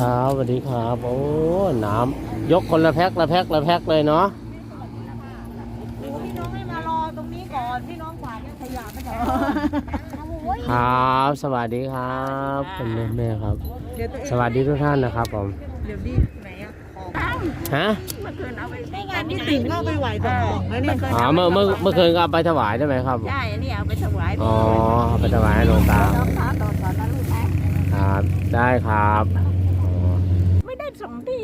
ครับสวัสดีครับ โอ้น้ำยกคนละแพ็คละแพ็คละแพ็คเลยเนาะพี่น้องให้มารอตรงนี้ก่อนพี่น้องขวาเนี่ยขยะไม่ใช่ครับ สวัสดีครับคุณแม่แม่ครับเดี๋ยวตัวเองสวัสดีทุกท่านนะครับผมเดี๋ยวดีไหนอะของฮะในงานพี่ติ๋งก็เอาไปไหวตรงของแล้วนี่อ๋อเมื่อเมื่อเมื่อคืนก็เอาไปถวายได้ไหมครับใช่อันนี้เอาไปถวายอ๋อเอาไปถวายให้หลวงตาน้องท้าต่อต่อนะลูกนะครับได้ครับอ๋อไม่ได้ ส่งที่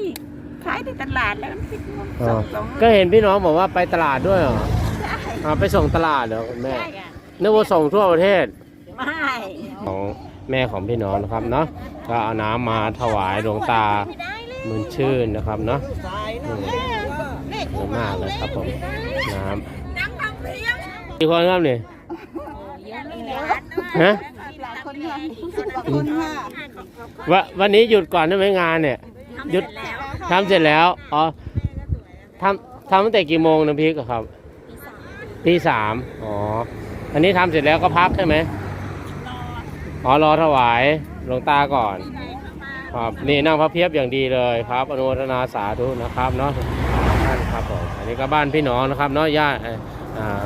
ขายที่ตลาดแล้วที่อ๋อ ส่งส่งก็เห็นพี่น้องบอกว่าไปตลาดด้วยเหรอใช่อ๋อไปส่งตลาดเหรอคุณแม่ใช่อะนึกว่าส่งทั่วประเทศ ไม่ของแม่ของพี่น้องนะครับเนาะก็เอาน้ำมาถวายหลวงตามืนชื่นนะครับเนาะอืม เยอะมากเลยครับผม น้ำกี่คนครับนี่ฮะคนเดียวคุณค่ะวะวันนี้หยุดก่อนได้ไหมงานเนี่ย หยุดทำเสร็จแล้วอ๋อทำทำตั้งแต่กี่โมงนะพี่กครับตีสามอ๋ออันนี้ทำเสร็จแล้วก็พักใช่ไหมอ๋อรอถวายหลวงตาก่อนครับนี่นั่งพระเพียบอย่างดีเลยครับ อนุโมทนาสาธุนะครับเนาะท่านครับผมอันนี้ก็บ้านพี่น้องนะครับเนาะญาติเอ่ออ่า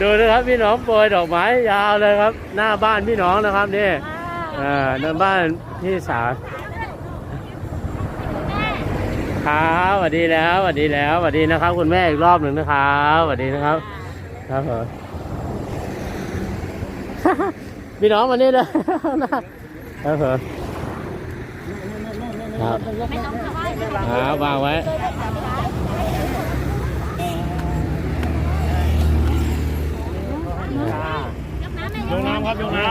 ดูนะครับพี่น้องโปรยดอกไม้ยาวเลยครับ หน้าบ้านพี่น้องนะครับนี่เอ่อหน้าบ้านพี่สาว ครับสวัสดีแล้วสวัสดีแล้วสวัสดีนะครับ คุณแม่อีกรอบหนึ่งนะครับสวัสดีนะครับ ครับผมพี่น้องมานี่เลยครับผมครับครับวางไว้ยกน้ำครับยกน้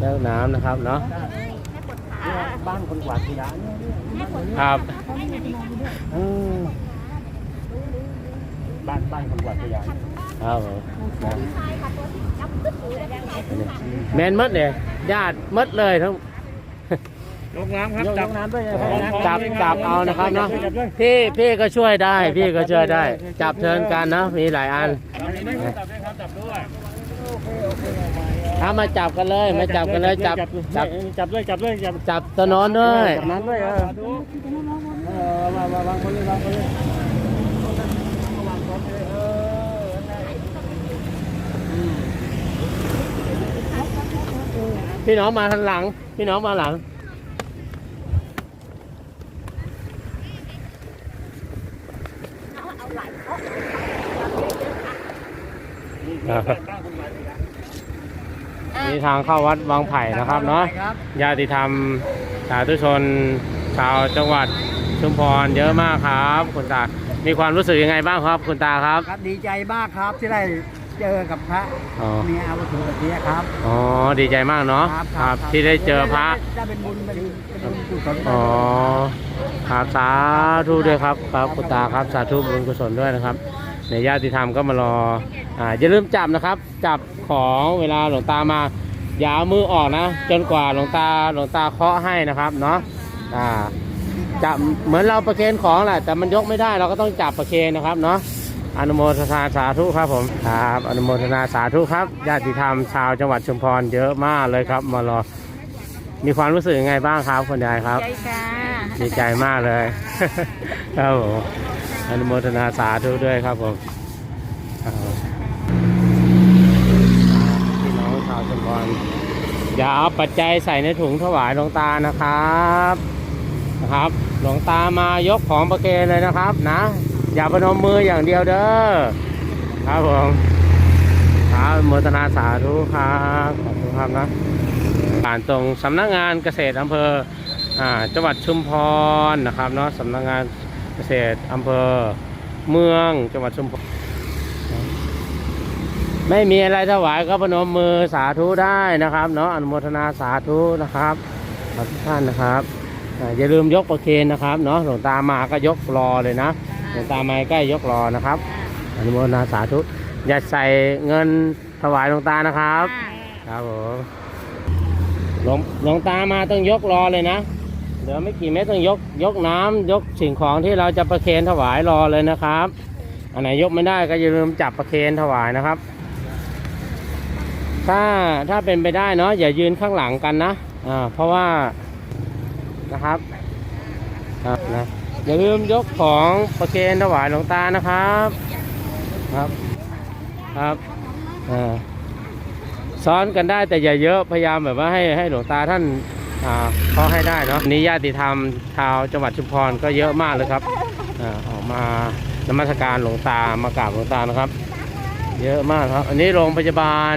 เลิกน้ำนะครับเนาะำ บ้านคนกวาดขยะเนี่ยครับบ้านบ้านคนกวาดขยะครับผมแมนหมดเลยญาติหมดเลยทั้งยกน้ำครับยกจับ น้ำด้วยของจับของจับเอานะครับเนาะจับด้วยพี่พี่ก็ช่วยได้ พี่ก็ช่วยได้ จับเชิญกันนะมีหลายอัน จับด้วยจับด้วยครับจับด้ว ยถ้ามาจับกันเลยมาจับกันเลยจับจับจับด้วยจับด้วยจับจับตะนอนด้วยจับน้ำด้วยเออเออมามาวางคนเลยวางคนเลยพี่น้องมาทางหลัง พี่น้องมาหลัง นี่ทางเข้าวัดวังไผ่นะครับเนาะญาติธรรมสาธุชน ชาวจังหวัดชุมพรเยอะมากครับ คุณตา มีความรู้สึกยังไงบ้างครับ คุณตาครับครับดีใจมากครับที่ได้เจอกับพระอ๋อมีอาวุธแบบนี้ครับอ๋อดีใจมากเนาะครับที่ได้เจอพระได้เป็นบุญเป็นเป็นบุญกุศลอ๋อครับสาธุด้วยครับครับคุณตาครับสาธุบุญกุศลด้วยนะครับ ในญาติธรรมก็มารออ่าอย่าลืมจับนะครับ จับของเวลาหลวงตามาอย่าเอามือออกนะ จนกว่าหลวงตาหลวงตาเคาะให้นะครับเนาะอ่าจับเหมือนเราประเคนของแหละแต่มันยกไม่ได้เราก็ต้องจับประเคนนะครับเนาะอนุโมทนาสาธุครับผมครับอนุโมทนาสาธุครับญาติธรรมชาวจังหวัดชุมพรเยอะมากเลยครับ มารอมีความรู้สึกยังไงบ้างครับคุณยายครับใจค่ะดีใจมากเลยครับผม อนุโมทนาสาธุด้วยครับผมพี่น้องชาวชุมพรอย่าเอาปัจจัยใส่ในถุงถวายหลวงตานะครับนะครับหลวงตามายกของประเคนเลยนะครับนะ อย่าพนมมืออย่างเดียวเด้อครับผมครับอนุโมทนาสาธุครับขอบคุณครับนะผ่านตรงสำนักงานเกษตรอำเภออ่าจังหวัดชุมพรนะครับเนาะสำนักงาน เกษตรอำเภอเมืองจังหวัดชุมพรไม่มีอะไรถวายก็พนมมือสาธุได้นะครับ เนาะอนุโมทนาสาธุนะครับทุกท่านนะครับอย่าลืมยกประเคนนะครับเนาะหลวงตามาก็ยกรอเลยนะหลวงตามาใกล้ยกรอนะครับอนุโมทนาสาธุอย่าใส่เงินถวายหลวงตานะครับ ครับผมหลวงหลวงตามาต้องยกรอเลยนะ ดี๋ยวไม่กี่เมตรต้องยกยกน้ำยกสิ่งของที่เราจะประเคนถวายรอเลยนะครับ อันไหนยกไม่ได้ก็อย่าลืมจับประเคนถวายนะครับ ถ้าถ้าเป็นไปได้เนาะอย่ายืนข้างหลังกันนะอ่าเพราะว่านะครับนะอย่าลืมยกของประเคนถวายหลวงตานะครับครับครับอ่าซ้อนกันได้แต่อย่าเยอะพยายามแบบว่าให้ให้หลวงตาท่าน เขาให้ได้เนาะนี่ญาติธรรมชาวจังหวัดชุมพรก็เยอะมากเลยครับอ่าออกมานมัสการหลวงตามากราบหลวงตานะครับ เยอะมากครับ อันนี้โรงพยาบาล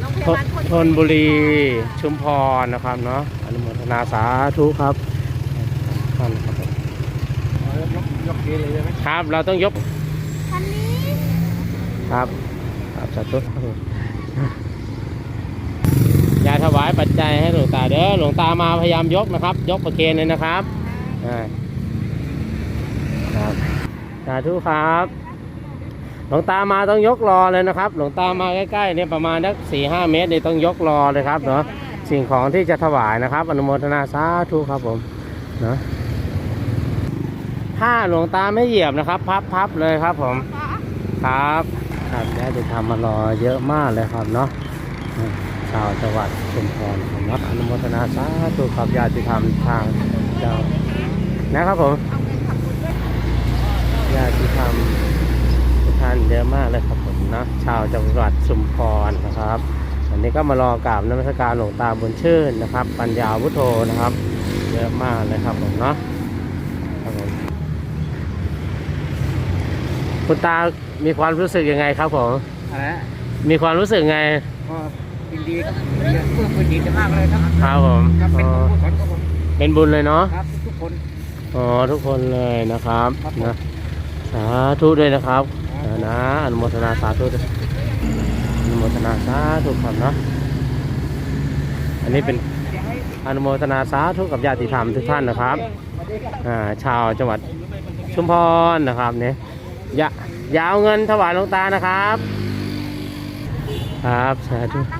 โรงพทยาบาลคนทนบุรีชุมพรนะครับเนาะอนุโมทนาสาธุครับท่านครับผมยกยกเกเลยใช่ไหมครับ เราต้องยกคันนี้ครับครับสาธุครับผมอย่า ถวายปัจจัยให้หลวงตาเด้อหลวงตามาพยายามยกนะครับ ยกประเคนเลยนะครับอ่าครับสาธุครับ หลวงตามาต้องยกรอเลยนะครับ หลวงตามาใกล้ๆเนี่ยประมาณสักสี่ห้าเมตรเนี่ยต้องยกรอเลยครับเนาะสิ่งของที่จะถวายนะครับ อนุโมทนาสาธุครับผมเนาะถ้าหลวงตาไม่เหยียบนะครับ พับพับเลยครับผมครับครับได้จะทำมารอเยอะมากเลยครับเนาะ ชาวจังหวัดชุมพรผมรับอนุโมทนาสาธุครับญาติธรรมทางเจ้านะครับผมญาติธรรมทุกท่านเยอะมากเลยครับผมนะชาวจังหวัดชุมพรนะครับวันนี้ก็มารอกราบนมัสการหลวงตาบุญชื่นนะครับ ปัญญาวุโธนะครับเยอะมากเลยครับผมเนาะครับผมคุณตามีความรู้สึกยังไงครับผมอะไรนะมีความรู้สึกไงก็ ยินดีครับเยอะเพื่อนคนดีจะมากเลยครับครับผมครับเป็นอ๋อผู้สอนของผมเป็นบุญเลยเนาะครับทุกคน อ๋อทุกคนเลยนะครับครับผม นะสาธุด้วยนะครับนะนะอนุโมทนาสาธุด้วยอนุโมทนาสาธุครับเนาะอันนี้เป็นอนุโมทนาสาธุกับญาติธรรมทุกท่านนะครับ อ่าชาวจังหวัดชุมพรนะครับเนี่ยอย่าอย่าเอาเงินถวายหลวงตานะครับ ครับสาธุ ตั้ง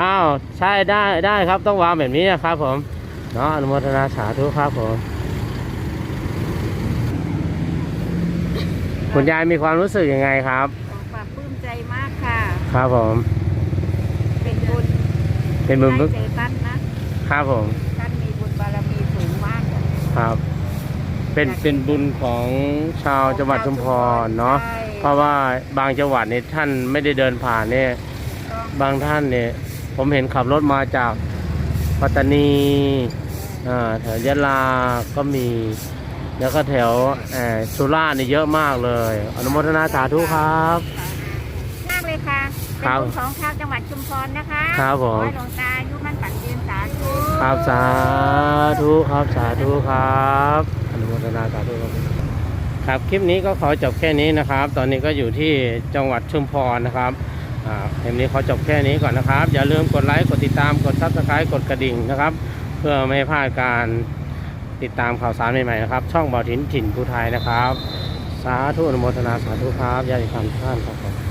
อ้าวใช่ได้ได้ครับต้องวางแบบนี้นะครับผมเนาะอนุโมทนาสาธุครับผมคุณยายมีความรู้สึกยังไงครับปากปลื้มใจมากค่ะ ครับผม เป็นบุญเป็นบุญได้เจอท่านนะครับผมท่านมีบุญบารมีสูงมากอะครับ เป็นเป็นบุญของชาวจังหวัดชุมพรเนาะใช่เพราะว่าบางจังหวัดเนี่ยท่านไม่ได้เดินผ่านเนี่ย ต้องบางท่านเนี่ย ผมเห็นขับรถมาจากปัตตานีอ่าแถวยะลาก็มี แล้วก็แถวเอ่อสุราษฎร์นี่เยอะมากเลย อนุโมทนาสาธุครับมากเลยค่ะครัเป็นบบุญของชาวจังหวัดชุมพรนะคะครับผมขอให้หลวงตาอายุมั่นปันยืนสาธุครับสาธุครับสาธุครับอนุโมทนาสาธุครับครับคลิปนี้ก็ขอจบแค่นี้นะครับ ตอนนี้ก็อยู่ที่จังหวัดชุมพรนะครับ อ่าคลิปนี้ขอจบแค่นี้ก่อนนะครับ อย่าลืมกดไลค์กดติดตามกดซับสไครต์กดกระดิ่งนะครับ เพื่อไม่พลาดการติดตามข่าวสารใหม่ๆนะครับ ช่องบ่อถิ่นถิ่นภูไทยนะครับ สาธุอนุโมทนาสาธุครับญาติธรรมทุกท่านครับ